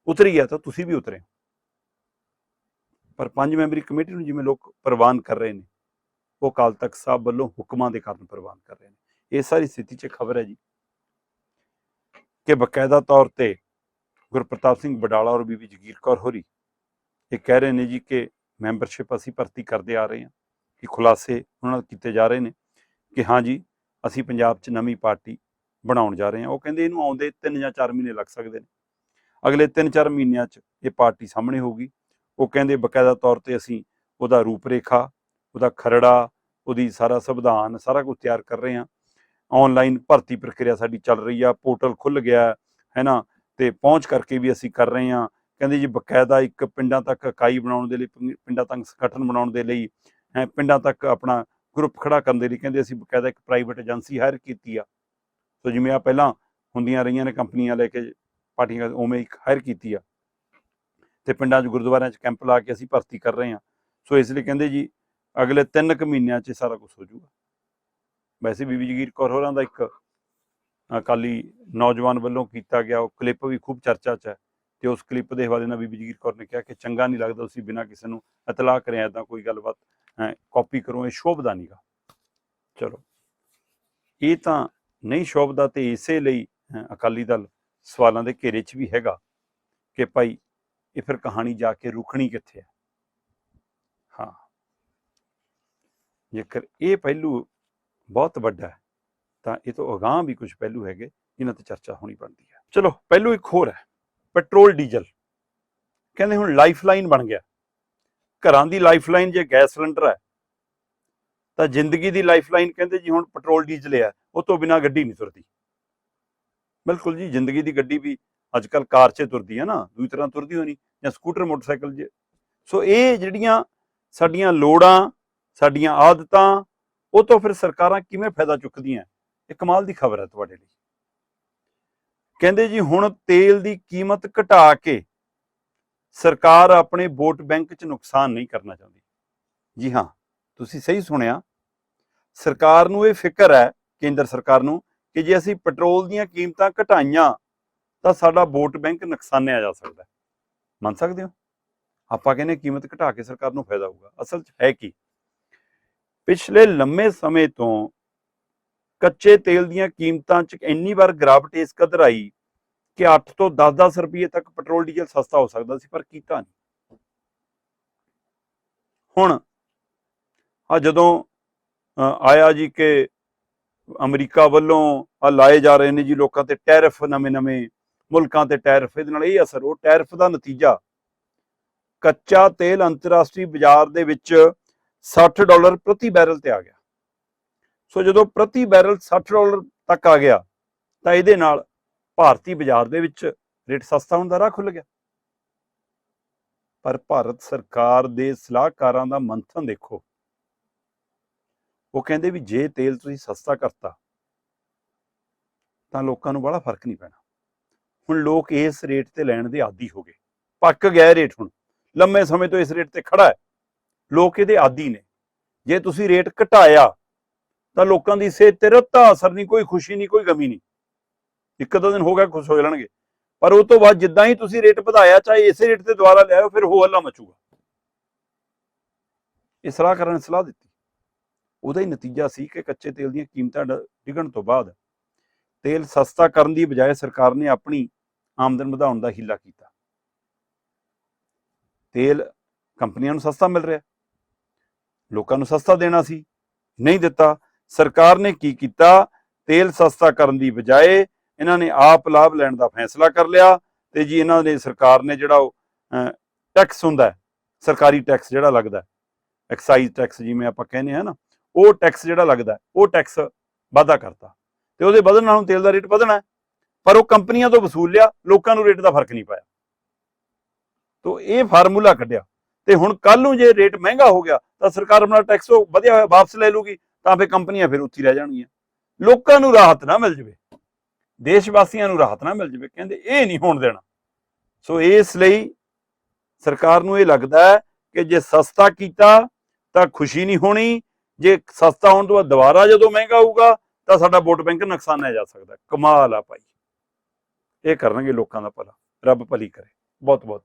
ਉਤਰੀ ਹੈ ਤਾਂ ਤੁਸੀਂ ਵੀ ਉਤਰੇ ਪਰ ਪੰਜ ਮੈਂਬਰੀ ਕਮੇਟੀ ਨੂੰ ਜਿਵੇਂ ਲੋਕ ਪ੍ਰਵਾਨ ਕਰ ਰਹੇ ਨੇ, ਉਹ ਅਕਾਲ ਤਖਤ ਸਾਹਿਬ ਵੱਲੋਂ ਹੁਕਮਾਂ ਦੇ ਕਾਰਨ ਪ੍ਰਵਾਨ ਕਰ ਰਹੇ ਨੇ। ਇਹ ਸਾਰੀ ਸਥਿਤੀ 'ਚ ਖਬਰ ਹੈ ਜੀ ਕਿ ਬਕਾਇਦਾ ਤੌਰ ਤੇ ਗੁਰਪ੍ਰਤਾਪ ਸਿੰਘ ਬਡਾਲਾ ਔਰ ਬੀਬੀ ਜਗੀਰ ਕੌਰ ਹੋਰੀ ਇਹ ਕਹਿ ਰਹੇ ਨੇ ਜੀ ਕਿ ਮੈਂਬਰਸ਼ਿਪ ਅਸੀਂ ਭਰਤੀ ਕਰਦੇ ਆ ਰਹੇ ਹਾਂ, ਕਿ ਖੁਲਾਸੇ ਉਹਨਾਂ ਨਾਲ ਕੀਤੇ ਜਾ ਰਹੇ ਨੇ ਕਿ ਹਾਂ ਜੀ, ਅਸੀਂ ਪੰਜਾਬ 'ਚ ਨਵੀਂ ਪਾਰਟੀ ਬਣਾਉਣ ਜਾ ਰਹੇ ਹਾਂ। ਉਹ ਕਹਿੰਦੇ ਇਹਨੂੰ ਆਉਂਦੇ 3 ਜਾਂ 4 ਮਹੀਨੇ ਲੱਗ ਸਕਦੇ ਨੇ। ਅਗਲੇ 3-4 ਮਹੀਨਿਆਂ 'ਚ ਇਹ ਪਾਰਟੀ ਸਾਹਮਣੇ ਹੋਊਗੀ। ਉਹ ਕਹਿੰਦੇ ਬਕਾਇਦਾ ਤੌਰ ਤੇ ਅਸੀਂ ਉਹਦਾ ਰੂਪਰੇਖਾ ਉਹਦਾ ਖਰੜਾ ਉਹਦੀ ਸਾਰਾ ਸੰਵਿਧਾਨ ਸਾਰਾ ਕੁਝ ਤਿਆਰ ਕਰ ਰਹੇ ਹਾਂ। ਆਨਲਾਈਨ ਭਰਤੀ ਪ੍ਰਕਿਰਿਆ ਸਾਡੀ ਚੱਲ ਰਹੀ ਆ ਪੋਰਟਲ ਖੁੱਲ ਗਿਆ ਹੈ, ਨਾ ਤੇ ਪਹੁੰਚ ਕਰਕੇ ਵੀ ਅਸੀਂ ਕਰ ਰਹੇ ਹਾਂ। ਕਹਿੰਦੇ ਜੀ ਬਕਾਇਦਾ ਇੱਕ ਪਿੰਡਾਂ ਤੱਕ ਇਕਾਈ ਬਣਾਉਣ ਦੇ ਲਈ ਪਿੰ- ਪਿੰਡਾਂ ਤੱਕ ਸੰਗਠਨ ਬਣਾਉਣ ਦੇ ਲਈ ਹੈਂ, ਪਿੰਡਾਂ ਤੱਕ ਆਪਣਾ ਗਰੁੱਪ ਖੜਾ ਕਰਨ ਦੇ ਲਈ ਕਹਿੰਦੇ ਅਸੀਂ ਬਕਾਇਦਾ ਇੱਕ ਪ੍ਰਾਈਵੇਟ ਏਜੰਸੀ ਹਾਇਰ ਕੀਤੀ ਆ। ਸੋ ਜਿਵੇਂ ਆ ਪਹਿਲਾਂ ਹੁੰਦੀਆਂ ਰਹੀਆਂ ਨੇ ਕੰਪਨੀਆਂ ਲੈ ਕੇ ਪਾਰਟੀਆਂ ਉਵੇਂ ਇੱਕ ਹਾਇਰ ਕੀਤੀ ਆ। ਤੇ ਪਿੰਡਾਂ 'ਚ ਗੁਰਦੁਆਰਿਆਂ 'ਚ ਕੈਂਪ ਲਾ ਕੇ ਅਸੀਂ ਭਰਤੀ ਕਰ ਰਹੇ ਹਾਂ। ਸੋ ਇਸ ਲਈ ਕਹਿੰਦੇ ਜੀ, ਅਗਲੇ 3 ਕੁ ਮਹੀਨਿਆਂ 'ਚ ਸਾਰਾ ਕੁਝ ਹੋ ਜਾਊਗਾ। ਵੈਸੇ ਬੀਬੀ ਜਗੀਰ ਕੌਰ ਹੋਰਾਂ ਦਾ ਇੱਕ ਅਕਾਲੀ ਨੌਜਵਾਨ ਵੱਲੋਂ ਕੀਤਾ ਗਿਆ ਉਹ ਕਲਿੱਪ ਵੀ ਖੂਬ ਚਰਚਾ 'ਚ ਹੈ ਤੇ ਉਸ ਕਲਿੱਪ ਦੇ ਹਵਾਲੇ ਨਾਲ ਬੀਬੀ ਜਗੀਰ ਕੌਰ ਨੇ ਕਿਹਾ ਕਿ ਚੰਗਾ ਨਹੀਂ ਲੱਗਦਾ ਤੁਸੀਂ ਬਿਨਾਂ ਕਿਸੇ ਨੂੰ ਇਤਲਾਹ ਕਰਿਆ ਤਾਂ ਕੋਈ ਗੱਲਬਾਤ ਕਾਪੀ ਕਰੋ, ਇਹ ਸ਼ੋਭਦਾ ਨਹੀਂਗਾ ਚਲੋ। ਇਹ ਤਾਂ ਨਹੀਂ ਸ਼ੋਭਦਾ ਤੇ ਇਸੇ ਲਈ, ਅਕਾਲੀ ਦਲ ਸਵਾਲਾਂ ਦੇ ਘੇਰੇ 'ਚ ਵੀ ਹੈਗਾ ਕਿ ਭਾਈ ਇਹ ਫਿਰ ਕਹਾਣੀ ਜਾ ਕੇ ਰੁਕਣੀ ਕਿੱਥੇ ਹੈ ਹਾਂ। ਜੇਕਰ ਇਹ ਪਹਿਲੂ ਬਹੁਤ ਵੱਡਾ ਹੈ, ਤਾਂ ਇਹ ਤੋਂ ਅਗਾਂਹ ਵੀ ਕੁਝ ਪਹਿਲੂ ਹੈਗੇ ਜਿਨ੍ਹਾਂ ਤੇ ਚਰਚਾ ਹੋਣੀ ਬਣਦੀ ਹੈ। ਚਲੋ, ਪਹਿਲੂ ਇੱਕ ਹੋਰ ਹੈ, ਪੈਟਰੋਲ, ਡੀਜ਼ਲ। ਕਹਿੰਦੇ ਹੁਣ ਲਾਈਫਲਾਈਨ ਬਣ ਗਿਆ। ਘਰਾਂ ਦੀ ਲਾਈਫਲਾਈਨ ਜੇ ਗੈਸ ਸਿਲੰਡਰ ਹੈ, ਤਾਂ ਜ਼ਿੰਦਗੀ ਦੀ ਲਾਈਫਲਾਈਨ ਕਹਿੰਦੇ ਜੀ ਹੁਣ ਪੈਟਰੋਲ, ਡੀਜ਼ਲ ਹੈ ਉਹ ਤੋਂ ਬਿਨਾ ਗੱਡੀ ਨਹੀਂ ਤੁਰਦੀ। ਬਿਲਕੁਲ ਜੀ, ਜ਼ਿੰਦਗੀ ਦੀ ਗੱਡੀ ਵੀ ਅੱਜ ਕੱਲ ਕਾਰ 'ਚ ਤੁਰਦੀ ਹੈ ਨਾ ਦੂਜੀ ਤਰ੍ਹਾਂ ਤੁਰਦੀ ਹੋਣੀ, ਜਾਂ ਸਕੂਟਰ, ਮੋਟਰਸਾਈਕਲ 'ਚ ਸੋ ਇਹ ਜਿਹੜੀਆਂ ਸਾਡੀਆਂ ਲੋੜਾਂ, ਸਾਡੀਆਂ ਆਦਤਾਂ, ਉਹ ਤੋਂ ਫਿਰ ਸਰਕਾਰਾਂ ਕਿਵੇਂ ਫਾਇਦਾ ਚੁੱਕਦੀਆਂ? ਇਹ ਕਮਾਲ ਦੀ ਖਬਰ ਹੈ ਤੁਹਾਡੇ ਲਈ। ਕਹਿੰਦੇ ਜੀ, ਹੁਣ ਤੇਲ ਦੀ ਕੀਮਤ ਘਟਾ ਕੇ ਸਰਕਾਰ ਆਪਣੇ ਵੋਟ ਬੈਂਕ 'ਚ ਨੁਕਸਾਨ ਨਹੀਂ ਕਰਨਾ ਚਾਹੁੰਦੀ। ਜੀ ਹਾਂ, ਤੁਸੀਂ ਸਹੀ ਸੁਣਿਆ। ਸਰਕਾਰ ਨੂੰ ਇਹ ਫਿਕਰ ਹੈ, ਕੇਂਦਰ ਸਰਕਾਰ ਨੂੰ, ਕਿ ਜੇ ਅਸੀਂ ਪੈਟਰੋਲ ਦੀਆਂ ਕੀਮਤਾਂ ਘਟਾਈਆਂ ਤਾਂ ਸਾਡਾ ਵੋਟ ਬੈਂਕ ਨੁਕਸਾਨਿਆ ਜਾ ਸਕਦਾ ਮੰਨ ਸਕਦੇ ਹੋ? ਆਪਾਂ ਕਹਿੰਦੇ ਕੀਮਤ ਘਟਾ ਕੇ ਸਰਕਾਰ ਨੂੰ ਫਾਇਦਾ ਹੋਊਗਾ। ਅਸਲ 'ਚ ਹੈ ਕੀ? ਪਿਛਲੇ ਲੰਮੇ ਸਮੇਂ ਤੋਂ ਕੱਚੇ ਤੇਲ ਦੀਆਂ ਕੀਮਤਾਂ 'ਚ ਇੰਨੀ ਵਾਰ ਗਿਰਾਵਟ ਇਸ ਕਦਰ ਆਈ ਕਿ 8 ਤੋਂ 10-10 ਰੁਪਏ ਤੱਕ ਪੈਟਰੋਲ, ਡੀਜ਼ਲ ਸਸਤਾ ਹੋ ਸਕਦਾ ਸੀ, ਪਰ ਕੀਤਾ ਨਹੀਂ। ਹੁਣ ਆ ਜਦੋਂ ਆਇਆ ਜੀ ਕਿ ਅਮਰੀਕਾ ਵੱਲੋਂ ਆ ਲਾਏ ਜਾ ਰਹੇ ਨੇ ਜੀ ਲੋਕਾਂ ਤੇ ਟੈਰਿਫ ਨਵੇਂ-ਨਵੇਂ ਮੁਲਕਾਂ ਤੇ ਟੈਰਿਫ, ਇਹਦੇ ਨਾਲ ਇਹ ਅਸਰ, ਉਹ ਟੈਰਿਫ ਦਾ ਨਤੀਜਾ। ਕੱਚਾ ਤੇਲ ਅੰਤਰਰਾਸ਼ਟਰੀ ਬਾਜ਼ਾਰ ਦੇ ਵਿੱਚ 60 ਡਾਲਰ ਪ੍ਰਤੀ ਬੈਰਲ ਤੇ ਆ ਗਿਆ। ਸੋ ਜਦੋਂ ਪ੍ਰਤੀ ਬੈਰਲ 60 ਡਾਲਰ ਤੱਕ ਆ ਗਿਆ, ਤਾਂ ਇਹਦੇ ਨਾਲ ਭਾਰਤੀ ਬਾਜ਼ਾਰ ਦੇ ਵਿੱਚ ਰੇਟ ਸਸਤਾ ਹੋਣ ਦਾ ਰਾਹ ਖੁੱਲ ਗਿਆ। ਪਰ ਭਾਰਤ ਸਰਕਾਰ ਦੇ ਸਲਾਹਕਾਰਾਂ ਦਾ ਮੰਥਨ ਦੇਖੋ। ਉਹ ਕਹਿੰਦੇ ਵੀ ਜੇ ਤੇਲ ਤੁਸੀਂ ਸਸਤਾ ਕਰਤਾ, ਤਾਂ ਲੋਕਾਂ ਨੂੰ ਬੜਾ ਫ਼ਰਕ ਨਹੀਂ ਪੈਣਾ। ਹੁਣ ਲੋਕ ਇਸ ਰੇਟ ਤੇ ਲੈਣ ਦੇ ਆਦੀ ਹੋ ਗਏ। ਪੱਕ ਗਿਆ ਰੇਟ ਹੁਣ। ਲੰਮੇ ਸਮੇਂ ਤੋਂ ਇਸ ਰੇਟ ਤੇ ਖੜਾ ਹੈ। ਲੋਕ ਇਹਦੇ ਆਦੀ ਨੇ। ਜੇ ਤੁਸੀਂ ਰੇਟ ਘਟਾਇਆ, ਤਾਂ ਲੋਕਾਂ ਦੀ ਸਿਹਤ ਤੇ ਰੱਤਾ ਅਸਰ ਨਹੀਂ, ਕੋਈ ਖੁਸ਼ੀ ਨਹੀਂ, ਕੋਈ ਗਮੀ ਨਹੀਂ। ਇੱਕ ਦੋ ਦਿਨ ਹੋ ਗਿਆ, ਖੁਸ਼ ਹੋ ਜਾਣਗੇ। ਪਰ ਉਹ ਤੋਂ ਬਾਅਦ ਜਿੱਦਾਂ ਹੀ ਤੁਸੀਂ ਰੇਟ ਵਧਾਇਆ, ਚਾਹੇ ਇਸੇ ਰੇਟ ਤੇ ਦੁਬਾਰਾ ਲਿਆਓ ਫਿਰ ਹੋ ਹੱਲਾ ਮਚੂਗਾ। ਇਹ ਸਲਾਹ ਕਰਨ ਸਲਾਹ ਦਿੱਤੀ। ਉਹਦਾ ਹੀ ਨਤੀਜਾ ਸੀ ਕਿ ਕੱਚੇ ਤੇਲ ਦੀਆਂ ਕੀਮਤਾਂ ਡਿੱਗਣ ਤੋਂ ਬਾਅਦ ਤੇਲ ਸਸਤਾ ਕਰਨ ਦੀ ਬਜਾਏ ਸਰਕਾਰ ਨੇ ਆਪਣੀ ਆਮਦਨ ਵਧਾਉਣ ਦਾ ਹੀਲਾ ਕੀਤਾ। ਤੇਲ ਕੰਪਨੀਆਂ ਨੂੰ ਸਸਤਾ ਮਿਲ ਰਿਹਾ। ਲੋਕਾਂ ਨੂੰ ਸਸਤਾ ਦੇਣਾ ਸੀ, ਨਹੀਂ ਦਿੱਤਾ। ਸਰਕਾਰ ਨੇ ਕੀ ਕੀਤਾ? ਤੇਲ ਸਸਤਾ ਕਰਨ ਦੀ ਬਜਾਏ ਇਹਨਾਂ ਨੇ ਆਪ ਲਾਭ ਲੈਣ ਦਾ ਫੈਸਲਾ ਕਰ ਲਿਆ ਤੇ ਜੀ ਇਹਨਾਂ ਨੇ ਸਰਕਾਰ ਨੇ ਜਿਹੜਾ ਉਹ ਟੈਕਸ ਹੁੰਦਾ ਸਰਕਾਰੀ ਟੈਕਸ ਜਿਹੜਾ ਲੱਗਦਾ ਐਕਸਾਈਜ਼ ਟੈਕਸ ਜਿਵੇਂ ਆਪਾਂ ਕਹਿੰਦੇ ਆ ਨਾ, ਉਹ ਟੈਕਸ ਜਿਹੜਾ ਲੱਗਦਾ ਉਹ ਟੈਕਸ ਵਾਧਾ ਕਰਤਾ। ਤੇ ਉਹਦੇ ਵਧਣ ਨਾਲੋਂ ਤੇਲ ਦਾ ਰੇਟ ਵਧਣਾ ਪਰ ਉਹ ਕੰਪਨੀਆਂ ਤੋਂ ਵਸੂਲ ਲਿਆ ਲੋਕਾਂ ਨੂੰ ਰੇਟ ਦਾ ਫ਼ਰਕ ਨਹੀਂ ਪਾਇਆ। ਤੋਂ ਇਹ ਫਾਰਮੂਲਾ ਕੱਢਿਆ। ਤੇ ਹੁਣ ਕੱਲ ਨੂੰ ਜੇ ਰੇਟ ਮਹਿੰਗਾ ਹੋ ਗਿਆ, ਤਾਂ ਸਰਕਾਰ ਆਪਣਾ ਟੈਕਸ ਉਹ ਵਧਿਆ ਹੋਇਆ ਵਾਪਸ ਲੈ ਲੂਗੀ, ਤਾਂ ਫਿਰ ਕੰਪਨੀਆਂ ਫਿਰ ਉੱਥੇ ਰਹਿ ਜਾਣਗੀਆਂ। ਲੋਕਾਂ ਨੂੰ ਰਾਹਤ ਨਾ ਮਿਲ ਜਵੇ। ਦੇਸ਼ ਵਾਸੀਆਂ ਨੂੰ ਰਾਹਤ ਨਾ ਮਿਲ ਜਵੇ, ਕਹਿੰਦੇ ਇਹ ਨਹੀਂ ਹੋਣ ਦੇਣਾ। ਸੋ ਇਸ ਲਈ ਸਰਕਾਰ ਨੂੰ ਇਹ ਲੱਗਦਾ ਹੈ ਕਿ ਜੇ ਸਸਤਾ ਕੀਤਾ ਤਾਂ ਖੁਸ਼ੀ ਨਹੀਂ ਹੋਣੀ, ਜੇ ਸਸਤਾ ਹੋਣ ਤੋਂ ਬਾਅਦ ਦੁਬਾਰਾ ਜਦੋਂ ਮਹਿੰਗਾ ਹੋਊਗਾ ਤਾਂ ਸਾਡਾ ਵੋਟ ਬੈਂਕ ਨੁਕਸਾਨਿਆ ਜਾ ਸਕਦਾ, ਕਮਾਲ ਆ ਭਾਈ। ਇਹ ਕਰਨਗੇ ਲੋਕਾਂ ਦਾ ਭਲਾ, ਰੱਬ ਭਲੀ ਕਰੇ। ਬਹੁਤ ਬਹੁਤ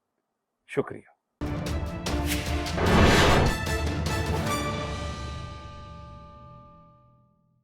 ਸ਼ੁਕਰੀਆ।